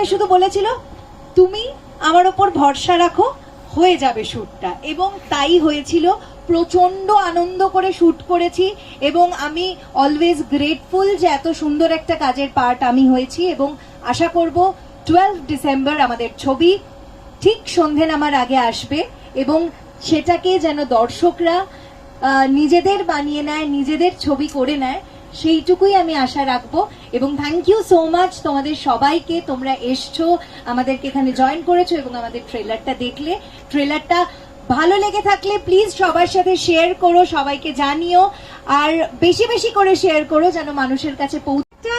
আমাকে শুধু বলেছিল, তুমি আমার ওপর ভরসা রাখো, হয়ে যাবে শ্যুটটা। এবং তাই হয়েছিল। প্রচণ্ড আনন্দ করে শ্যুট করেছি এবং আমি অলওয়েজ গ্রেটফুল যে এত সুন্দর একটা কাজের পার্ট আমি হয়েছি এবং আশা করব টুয়েলভ ডিসেম্বর আমাদের ছবি ঠিক সন্ধে নামার আগে আসবে এবং সেটাকে যেন দর্শকরা নিজেদের বানিয়ে নেয়, নিজেদের ছবি করে নেয়। সেইটুকুই আমি আশা রাখব। এবং থ্যাংক ইউ সো মাচ তোমাদের সবাইকে। তোমরা এসছো আমাদেরকে এখানে জয়েন করেছ এবং আমাদের ট্রেলারটা দেখলে। ট্রেলারটা ভালো লেগে থাকলে প্লিজ সবার সাথে শেয়ার করো সবাইকে জানিও। আর বেশি বেশি করে শেয়ার করো যেন মানুষের কাছে পৌঁছে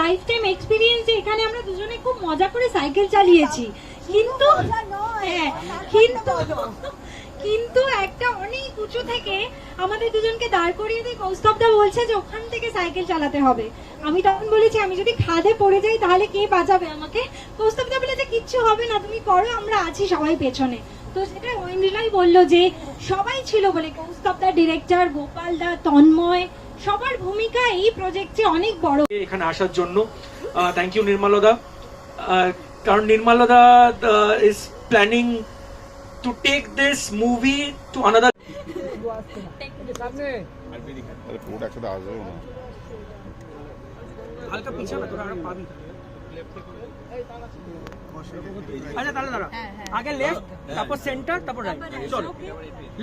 লাইফ টাইম এক্সপিরিয়েন্স এখানে আমরা দুজনে খুব মজা করে সাইকেল চালিয়েছি। কিন্তু হ্যাঁ কিন্তু কিন্তু একটা অনেক উঁচু থেকে আমাদের দুজনকে দাঁড় করিয়ে দিয়ে কৌস্তবদা বলছে যে ওখান থেকে সাইকেল চালাতে হবে। আমি তখন বলেছি, আমি যদি খাদে পড়ে যাই, তাহলে কে বাঁচাবে আমাকে? কৌস্তবদা বলেছে কিচ্ছু হবে না, তুমি করো, আমরা আছি সবাই পেছনে। তো সেটা ঐন্দ্রিলাই বলল যে, সবাই ছিল বলে কৌস্তবদা, ডিরেক্টর গোপালদা তন্ময়, সবার ভূমিকা এই প্রজেক্টে অনেক বড়। এখানে আসার জন্য থ্যাংক ইউ নির্মলদা কারণ নির্মলদা is planning to take this movie to another তাহলে পুরোটা একসাথে আসবেও না হালকা পিছনে না তোরা আরও পাবি। আচ্ছা তাহলে দাঁড়া। আগে লেফট তারপর সেন্টার তারপর রাইট চলো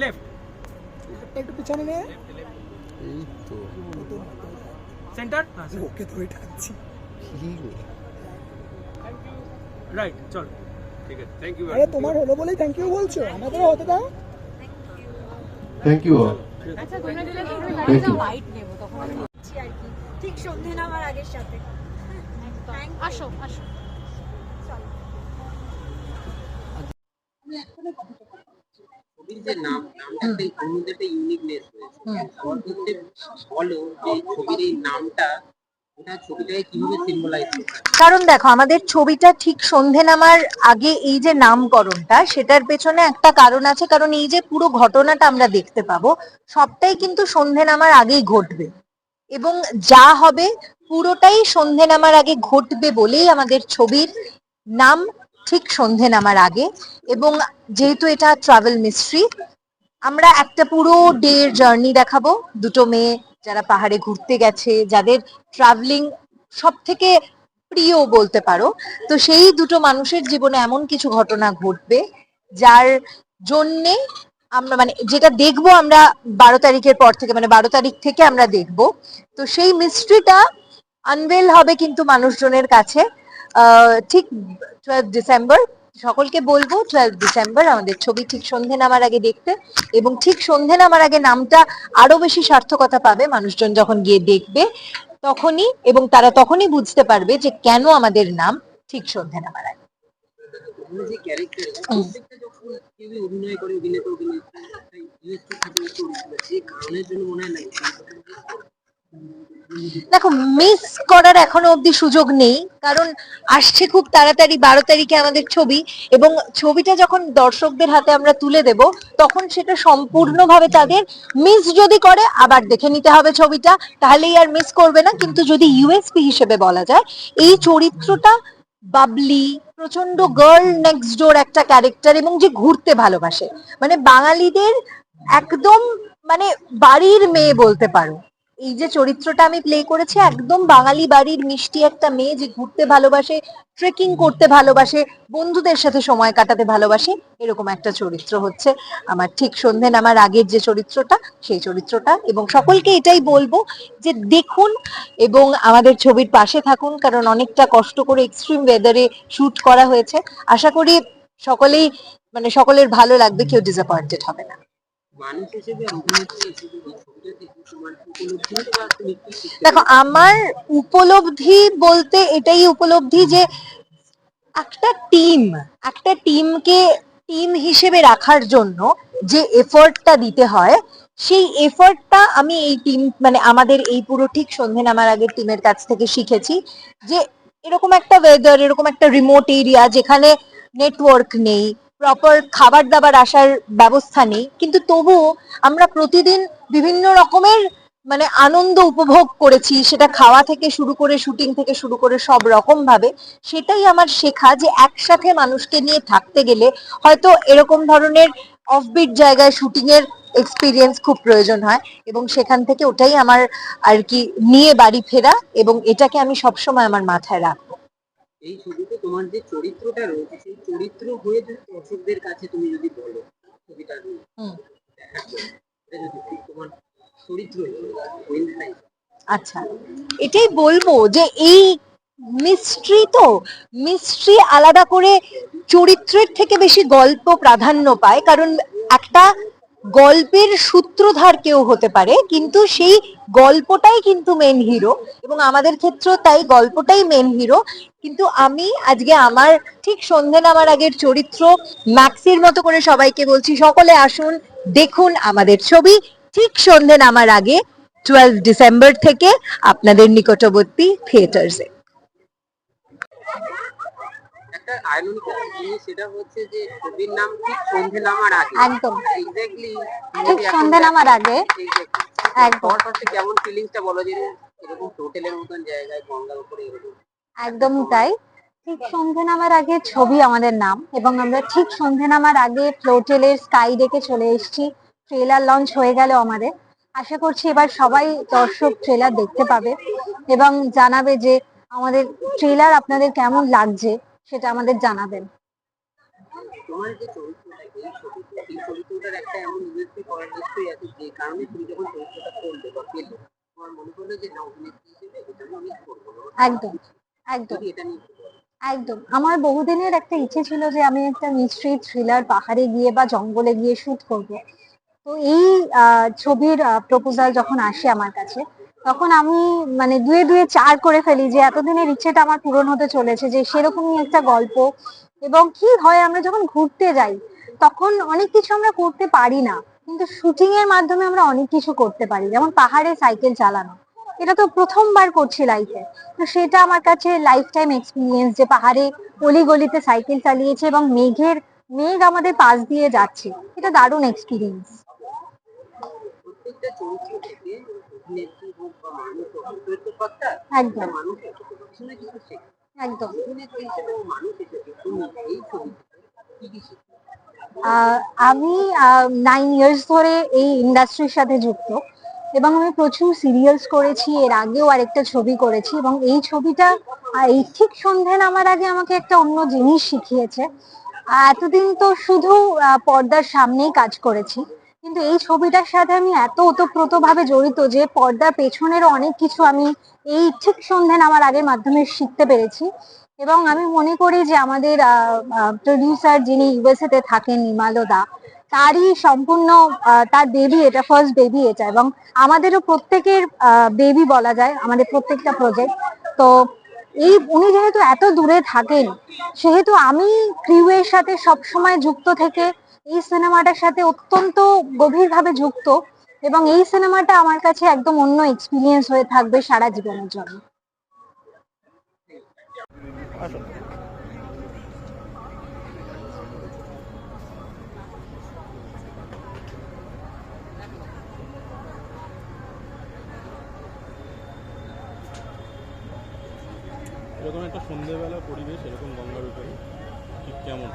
লেফট একটু পিছনে নিয়ে এই তো। সেন্টার ওকে ধরে টানছি রাইট চল। ঠিক আছে থ্যাংক ইউ আরে তোমার হলো বলেই থ্যাংক ইউ বলছো। আমাদেরও হতে দাও। Thank you all thank you ঠিক সন্ধে নামার আগের সাথে। আসো আসো। ছবির যে নাম নামটা একটা ইউনিকনেস রয়েছে। বলো যে ছবির এই নামটা কারণ দেখো, আমাদের ছবিটা ঠিক সন্ধে নামার আগে এই যে নামকরণটা, সেটার পেছনে একটা কারণ আছে। কারণ এই যে পুরো ঘটনাটা আমরা দেখতে পাবো, সবটাই কিন্তু সন্ধে নামার আগেই ঘটবে। এবং যা হবে, পুরোটাই সন্ধে নামার আগে ঘটবে বলেই আমাদের ছবির নাম ঠিক সন্ধে নামার আগে। এবং যেহেতু এটা ট্রাভেল মিস্ট্রি আমরা একটা পুরো ডে জার্নি দেখাবো। দুটো মেয়ে যারা পাহাড়ে ঘুরতে গেছে, যাদের ট্রাভেলিং সব থেকে প্রিয় বলতে পারো, তো সেই দুটো মানুষের জীবনে এমন কিছু ঘটনা ঘটবে যার জন্যে আমরা মানে যেটা দেখব আমরা বারো তারিখের পর থেকে মানে বারো তারিখ থেকে আমরা দেখব। তো সেই মিস্ট্রিটা আনভেল হবে কিন্তু মানুষজনের কাছে ঠিক টুয়েলভ ডিসেম্বর সকলকে বলব টুয়েলভ ডিসেম্বর আমাদের ছবি ঠিক সন্ধে নামার আগে দেখতে এবং ঠিক সন্ধে নামার আগে নামটা আরও বেশি সার্থকতা পাবে মানুষজন যখন গিয়ে দেখবে তখনই এবং তারা তখনই বুঝতে পারবে যে কেন আমাদের নাম ঠিক সন্ধে নামার আগে। অভিনয় করে দেখো মিস করার এখনও অবধি সুযোগ নেই, কারণ আসছে খুব তাড়াতাড়ি, বারো তারিখে আমাদের ছবি, এবং ছবিটা যখন দর্শকদের হাতে আমরা তুলে দেব, তখন সেটা সম্পূর্ণভাবে তাদের মিস যদি করে, আবার দেখে নিতে হবে ছবিটা, তাহলেই আর মিস করবে না, কিন্তু যদি ইউএসপি হিসেবে বলা যায়, এই চরিত্রটা বাবলি প্রচণ্ড গার্ল নেক্সট ডোর একটা ক্যারেক্টার এবং যে ঘুরতে ভালোবাসে। মানে বাঙালিদের একদম মানে বাড়ির মেয়ে বলতে পারো। এই যে চরিত্রটা আমি প্লে করেছি, একদম বাঙালি বাড়ির মিষ্টি একটা মেয়ে যে ঘুরতে ভালোবাসে ট্রেকিং করতে ভালোবাসে, বন্ধুদের সাথে সময় কাটাতে ভালোবাসে, এরকম একটা চরিত্র হচ্ছে। আমার ঠিক সন্ধে নামার আগের যে চরিত্রটা, সেই চরিত্রটা। এবং সকলকে এটাই বলব যে দেখুন এবং আমাদের ছবির পাশে থাকুন, কারণ অনেকটা কষ্ট করে এক্সট্রিম ওয়েদারে শুট করা হয়েছে। আশা করি সকলেই মানে সকলের ভালো লাগবে, কেউ ডিসঅ্যাপয়েন্টেড হবে না। দেখে, আমার উপলব্ধি বলতে এটাই উপলব্ধি যে একটা টিম একটা টিমকে টিম হিসেবে রাখার জন্য যে এফোর্টটা দিতে হয়, সেই এফোর্টটা আমি এই টিম মানে আমাদের এই পুরো ঠিক সন্ধে নামার আগের টিমের কাছ থেকে শিখেছি যে এরকম একটা ওয়েদার এরকম একটা রিমোট এরিয়া যেখানে নেটওয়ার্ক নেই প্রপার খাবার দাবার আসার ব্যবস্থা নেই। কিন্তু তবুও আমরা প্রতিদিন বিভিন্ন রকমের মানে আনন্দ উপভোগ করেছি, সেটা খাওয়া থেকে শুরু করে শুটিং থেকে শুরু করে সব রকম ভাবে সেটাই আমার শেখা যে একসাথে মানুষকে নিয়ে থাকতে গেলে হয়তো এরকম ধরনের অফবিট জায়গায় শুটিং এর এক্সপিরিয়েন্স খুব প্রয়োজন হয় এবং সেখান থেকে ওটাই আমার আর কি নিয়ে বাড়ি ফেরা এবং এটাকে আমি সবসময় আমার মাথায় রাখব। তোমার যে চরিত্রটা রয়েছে সেই চরিত্র হয়ে যদি দর্শকদের কাছে তুমি যদি বলো ছবিটা নিয়ে, তোমার চরিত্র আচ্ছা এটাই বলব যে এই মিস্ট্রি তো মিস্ট্রি আলাদা করে চরিত্রের থেকে বেশি গল্প প্রাধান্য পায় কারণ একটা গল্পের সূত্রধার কেউ হতে পারে কিন্তু সেই গল্পটাই কিন্তু মেন হিরো এবং আমাদের ক্ষেত্রেও তাই গল্পটাই মেন হিরো কিন্তু আমি আজকে আমার ঠিক সন্ধে নামার আগের চরিত্র ম্যাক্সির মতো করে সবাইকে বলছি সকলে আসুন দেখুন আমাদের ছবি ঠিক সন্ধে নামার আগে টুয়েলভ ডিসেম্বর থেকে আপনাদের নিকটবর্তী থিয়েটার্সে একটা আইরনিক্যাল জিনিস সেটা হচ্ছে যে ছবির নাম ঠিক সন্ধে নামার আগে একদম। এক্স্যাক্টলি ঠিক সন্ধে নামার আগে। একদম। তোমার কেমন ফিলিংসটা বলো যে এরকম হোটেলের মতন জায়গায় গঙ্গার উপরে এরকম একদমই তাই। ঠিক সন্ধে নামার আগে ছবি আমাদের নাম এবং আমরা ঠিক সন্ধে নামার আগে ফ্লোটেলের স্কাই ডেকে চলে এসেছি। ট্রেলার লঞ্চ হয়ে গেল আমাদের। আশা করছি এবার সবাই দর্শক ট্রেলার দেখতে পাবে এবং জানাবে যে আমাদের ট্রেলার আপনাদের কেমন লাগছে সেটা আমাদের জানাবেন। তোমার যে চরিত্রটা এই ছবিতে এই চরিত্রটার একটা এমন ইউএসপি করার নিশ্চয়ই আছে যে কারণে তুমি যখন চরিত্রটা করলে বা পেলে তোমার মনে করল যে না অভিনেত্রী হিসেবে এটা আমি করব একদম। একদম। একদম। আমার বহুদিনের একটা ইচ্ছে ছিল যে আমি একটা মিস্ট্রি থ্রিলার পাহাড়ে গিয়ে বা জঙ্গলে গিয়ে শুট করব। তো এই আহ, ছবির প্রপোজাল যখন আসে আমার কাছে তখন আমি মানে দুয়ে দুয়ে চার করে ফেলি যে এতদিনের ইচ্ছেটা আমার পূরণ হতে চলেছে যে সেরকমই একটা গল্প। এবং কি হয় আমরা যখন ঘুরতে যাই তখন অনেক কিছু আমরা করতে পারি না। কিন্তু শুটিং এর মাধ্যমে আমরা অনেক কিছু করতে পারি। যেমন পাহাড়ে সাইকেল চালানো। এটা তো প্রথমবার করছি লাইফে তো সেটা আমার কাছে লাইফ টাইম এক্সপিরিয়েন্স যে পাহাড়ে অলিগলিতে সাইকেল চালিয়েছে এবং মেঘের, মেঘ আমাদের পাশ দিয়ে যাচ্ছে। এটা দারুণ এক্সপিরিয়েন্স একদম। একদম। আমি নাইন ইয়ার্স ধরে এই ইন্ডাস্ট্রির সাথে যুক্ত। এবং আমি প্রচুর সিরিয়ালস করেছি, এর আগেও আরেকটা ছবি করেছি এবং এই ছবিটা এই ঠিক সন্ধে নামার আগে আমাকে একটা অন্য জিনিস শিখিয়েছে। এতদিন তো শুধু পর্দার সামনেই কাজ করেছি। কিন্তু এই ছবিটার সাথে আমি এত ওতপ্রোত ভাবে জড়িত যে পর্দার পেছনের অনেক কিছু আমি এই ঠিক সন্ধে নামার আগের মাধ্যমে শিখতে পেরেছি। এবং আমি মনে করি যে আমাদের প্রডিউসার যিনি ইউএসএ তে থাকেন, নিমালোদা তারই সম্পূর্ণ তার বেবি এটা ফার্স্ট বেবি এটা এবং আমাদেরও প্রত্যেকের বেবি বলা যায়, আমাদের প্রত্যেকটা প্রজেক্ট তো এই, উনি যেহেতু এত দূরে থাকেন, সেহেতু আমি ক্রিউয়ের সাথে সবসময় যুক্ত থেকে এই সিনেমাটার সাথে অত্যন্ত গভীরভাবে যুক্ত এবং এই সিনেমাটা আমার কাছে একদম অন্য এক্সপিরিয়েন্স হয়ে থাকবে সারা জীবনের জন্য। এরকম একটা সন্ধেবেলা পরিবেশ এরকম গঙ্গার উপরে। ঠিক কেমন?